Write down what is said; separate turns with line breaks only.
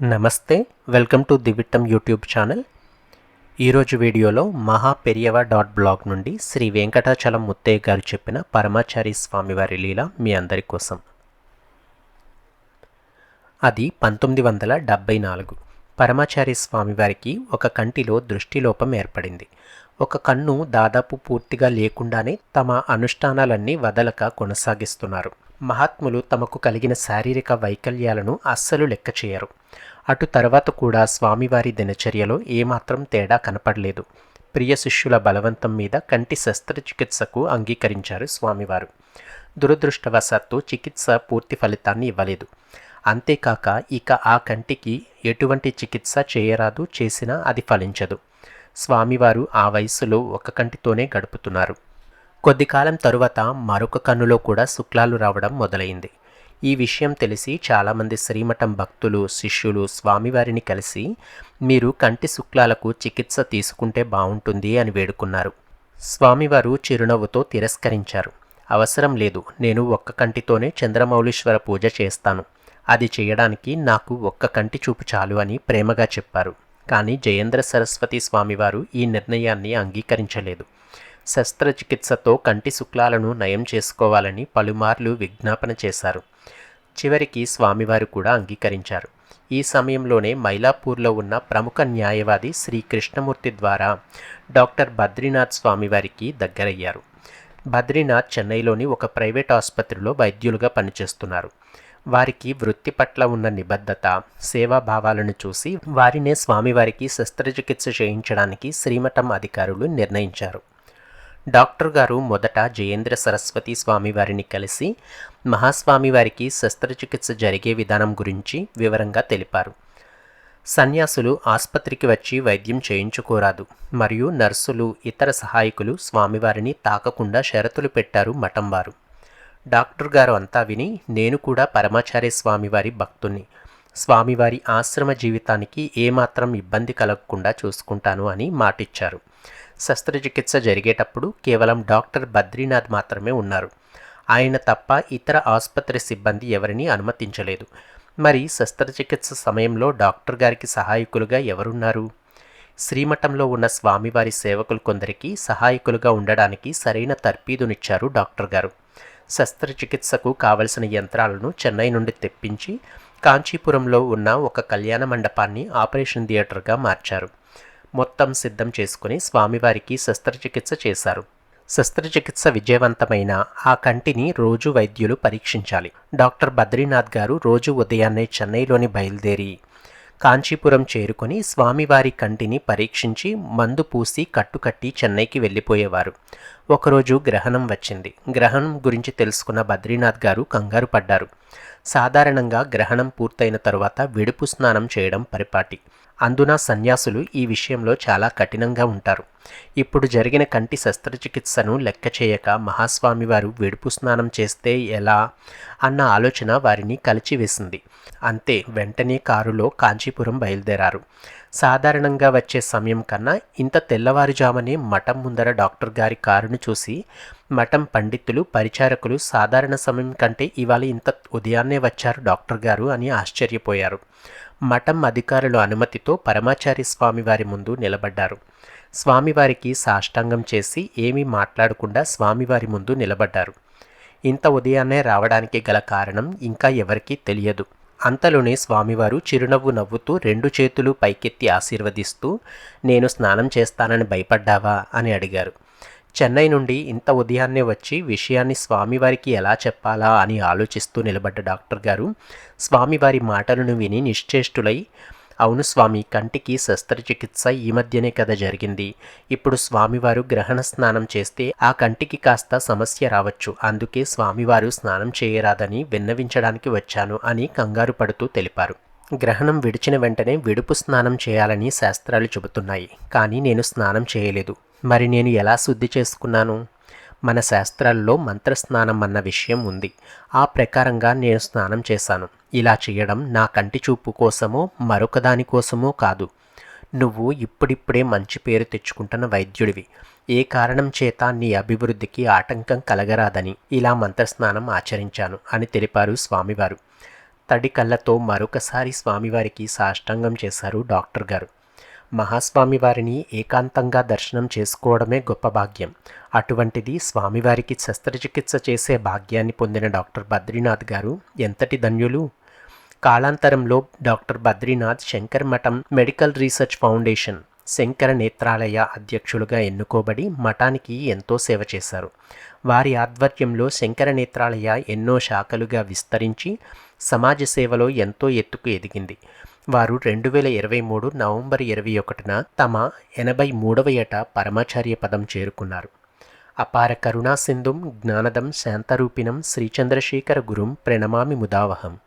నమస్తే welcome to Divittam YouTube channel. ఈరోజు వీడియోలో మహా పెరియవ డాట్ బ్లాగ్ నుండి శ్రీ వెంకటాచలం ముత్తయ్య గారు చెప్పిన పరమాచారి స్వామివారి లీల మీ అందరి కోసం. అది పంతొమ్మిది వందల డెబ్భై నాలుగు. పరమాచారి స్వామివారికి ఒక కంటిలో దృష్టిలోపం ఏర్పడింది. ఒక కన్ను దాదాపు పూర్తిగా లేకుండానే తమ అనుష్ఠానాలన్నీ వదలక కొనసాగిస్తున్నారు. మహాత్ములు తమకు కలిగిన శారీరక వైకల్యాలను అస్సలు లెక్క చేయరు. అటు తర్వాత కూడా స్వామివారి దినచర్యలో ఏమాత్రం తేడా కనపడలేదు. ప్రియ శిష్యుల బలవంతం మీద కంటి శస్త్రచికిత్సకు అంగీకరించారు స్వామివారు. దురదృష్టవశాత్తు చికిత్స పూర్తి ఫలితాన్ని ఇవ్వలేదు. అంతేకాక ఇక ఆ కంటికి ఎటువంటి చికిత్స చేయరాదు చేసినా అది ఫలించదు. స్వామివారు ఆ వయసులో ఒక కంటితోనే గడుపుతున్నారు. కొద్ది కాలం తరువాత మరొక కన్నులో కూడా శుక్లాలు రావడం మొదలైంది. ఈ విషయం తెలిసి చాలామంది శ్రీమఠం భక్తులు శిష్యులు స్వామివారిని కలిసి మీరు కంటి శుక్లాలకు చికిత్స తీసుకుంటే బాగుంటుంది అని వేడుకున్నారు. స్వామివారు చిరునవ్వుతో తిరస్కరించారు. అవసరం లేదు నేను ఒక్క కంటితోనే చంద్రమౌళీశ్వర పూజ చేస్తాను. అది చేయడానికి నాకు ఒక్క కంటి చూపు చాలు అని ప్రేమగా చెప్పారు. కానీ జయేంద్ర సరస్వతి స్వామివారు ఈ నిర్ణయాన్ని అంగీకరించలేదు. శస్త్రచికిత్సతో కంటి శుక్లాలను నయం చేసుకోవాలని పలుమార్లు విజ్ఞాపన చేశారు. చివరికి స్వామివారు కూడా అంగీకరించారు. ఈ సమయంలోనే మైలాపూర్లో ఉన్న ప్రముఖ న్యాయవాది శ్రీ కృష్ణమూర్తి ద్వారా డాక్టర్ బద్రీనాథ్ స్వామివారికి దగ్గరయ్యారు. బద్రీనాథ్ చెన్నైలోని ఒక ప్రైవేట్ ఆసుపత్రిలో వైద్యులుగా పనిచేస్తున్నారు. వారికి వృత్తి పట్ల ఉన్న నిబద్ధత సేవాభావాలను చూసి వారినే స్వామివారికి శస్త్రచికిత్స చేయించడానికి శ్రీమఠం అధికారులు నిర్ణయించారు. డాక్టర్ గారు మొదట జయేంద్ర సరస్వతి స్వామి వారిని కలిసి మహాస్వామి వారికి శస్త్రచికిత్స జరిగే విధానం గురించి వివరంగా తెలిపారు. సన్యాసులు ఆసుపత్రికి వచ్చి వైద్యం చేయించుకోరాదు. మరియు నర్సులు ఇతర సహాయకులు స్వామివారిని తాకకుండా షరతులు పెట్టారు మఠం వారు. డాక్టర్ గారు అంతా విని నేను కూడా పరమాచార్య స్వామివారి భక్తుణ్ణి. స్వామివారి ఆశ్రమ జీవితానికి ఏమాత్రం ఇబ్బంది కలగకుండా చూసుకుంటాను అని మాటిచ్చారు. శస్త్రచికిత్స జరిగేటప్పుడు కేవలం డాక్టర్ బద్రీనాథ్ మాత్రమే ఉన్నారు. ఆయన తప్ప ఇతర ఆసుపత్రి సిబ్బంది ఎవరిని అనుమతించలేదు. మరి శస్త్రచికిత్స సమయంలో డాక్టర్ గారికి సహాయకులుగా ఎవరున్నారు? శ్రీమఠంలో ఉన్న స్వామివారి సేవకులు కొందరికి సహాయకులుగా ఉండడానికి సరైన తర్పీదునిచ్చారు డాక్టర్ గారు. శస్త్రచికిత్సకు కావలసిన యంత్రాలను చెన్నై నుండి తెప్పించి కాంచీపురంలో ఉన్న ఒక కళ్యాణ మండపాన్ని ఆపరేషన్ థియేటర్గా మార్చారు. మొత్తం సిద్ధం చేసుకుని స్వామివారికి శస్త్రచికిత్స చేశారు. శస్త్రచికిత్స విజయవంతమైన ఆ కంటిని రోజు వైద్యులు పరీక్షించాలి. డాక్టర్ బద్రీనాథ్ గారు రోజు ఉదయాన్నే చెన్నైలోని బయలుదేరి కాంచీపురం చేరుకొని స్వామివారి కంటిని పరీక్షించి మందు పూసి కట్టుకట్టి చెన్నైకి వెళ్ళిపోయేవారు. ఒకరోజు గ్రహణం వచ్చింది. గ్రహణం గురించి తెలుసుకున్న బద్రీనాథ్ గారు కంగారు పడ్డారు. సాధారణంగా గ్రహణం పూర్తయిన తరువాత విడుపు స్నానం చేయడం పరిపాటి. అందున సన్యాసులు ఈ విషయంలో చాలా కఠినంగా ఉంటారు. ఇప్పుడు జరిగిన కంటి శస్త్రచికిత్సను లెక్క చేయక మహాస్వామి వారు వెడుపు స్నానం చేస్తే ఎలా? అన్న ఆలోచన వారిని కలిచివేసింది. అంతే వెంటనే కారులో కాంచీపురం బయలుదేరారు. సాధారణంగా వచ్చే సమయం కన్నా ఇంత తెల్లవారుజామనే మఠం ముందర డాక్టర్ గారి కారును చూసి మఠం పండితులు పరిచారకులు సాధారణ సమయం కంటే ఇవాళ ఇంత ఉదయాన్నే వచ్చారు డాక్టర్ గారు అని ఆశ్చర్యపోయారు. మఠం అధికారుల అనుమతితో పరమాచారి స్వామివారి ముందు నిలబడ్డారు. స్వామివారికి సాష్టాంగం చేసి ఏమీ మాట్లాడకుండా స్వామివారి ముందు నిలబడ్డారు. ఇంత ఉదయాన్నే రావడానికి గల కారణం ఇంకా ఎవరికీ తెలియదు. అంతలోనే స్వామివారు చిరునవ్వు నవ్వుతూ రెండు చేతులు పైకెత్తి ఆశీర్వదిస్తూ నేను స్నానం చేస్తానని భయపడ్డావా? అని అడిగారు. చెన్నై నుండి ఇంత ఉదయాన్నే వచ్చి విషయాన్ని స్వామివారికి ఎలా చెప్పాలా అని ఆలోచిస్తూ నిలబడ్డ డాక్టర్ గారు స్వామివారి మాటలను విని నిశ్చేష్టులై అవును స్వామి కంటికి శస్త్రచికిత్స ఈ మధ్యనే కదా జరిగింది. ఇప్పుడు స్వామివారు గ్రహణ స్నానం చేస్తే ఆ కంటికి కాస్త సమస్య రావచ్చు. అందుకే స్వామివారు స్నానం చేయరాదని విన్నవించడానికి వచ్చాను అని కంగారు పడుతూ తెలిపారు. గ్రహణం విడిచిన వెంటనే విడుపు స్నానం చేయాలని శాస్త్రాలు చెబుతున్నాయి. కానీ నేను స్నానం చేయలేదు. మరి నేను ఎలా శుద్ధి చేసుకున్నాను? మన శాస్త్రాల్లో మంత్రస్నానం అన్న విషయం ఉంది. ఆ ప్రకారంగా నేను స్నానం చేశాను. ఇలా చేయడం నా కంటి చూపు కోసమో మరొక దానికోసమో కాదు. నువ్వు ఇప్పుడిప్పుడే మంచి పేరు తెచ్చుకుంటున్న వైద్యుడివి. ఏ కారణం చేత నీ అభివృద్ధికి ఆటంకం కలగరాదని ఇలా మంత్రస్నానం ఆచరించాను అని తెలిపారు స్వామివారు. తడి కళ్ళతో మరొకసారి స్వామివారికి సాష్టాంగం చేశారు డాక్టర్ గారు. మహాస్వామి వారిని ఏకాంతంగా దర్శనం చేసుకోవడమే గొప్ప భాగ్యం. అటువంటిది స్వామివారికి శస్త్రచికిత్స చేసే భాగ్యాన్ని పొందిన డాక్టర్ బద్రీనాథ్ గారు ఎంతటి ధన్యులు? కాలాంతరంలో డాక్టర్ బద్రీనాథ్ శంకర్ మఠం medical research foundation Sankara Nethralaya అధ్యక్షులుగా ఎన్నుకోబడి మఠానికి ఎంతో సేవ చేశారు. వారి ఆధ్వర్యంలో శంకర నేత్రాలయ ఎన్నో శాఖలుగా విస్తరించి సమాజ సేవలో ఎంతో ఎత్తుకు ఎదిగింది. వారు రెండు వేల ఇరవై మూడు నవంబర్ ఇరవై ఒకటిన తమ ఎనభై మూడవ ఏట పరమాచార్య పదం చేరుకున్నారు. అపార కరుణా సింధుం జ్ఞానదం శాంతరూపిణం శ్రీచంద్రశేఖర గురుం ప్రణమామి ముదావహం.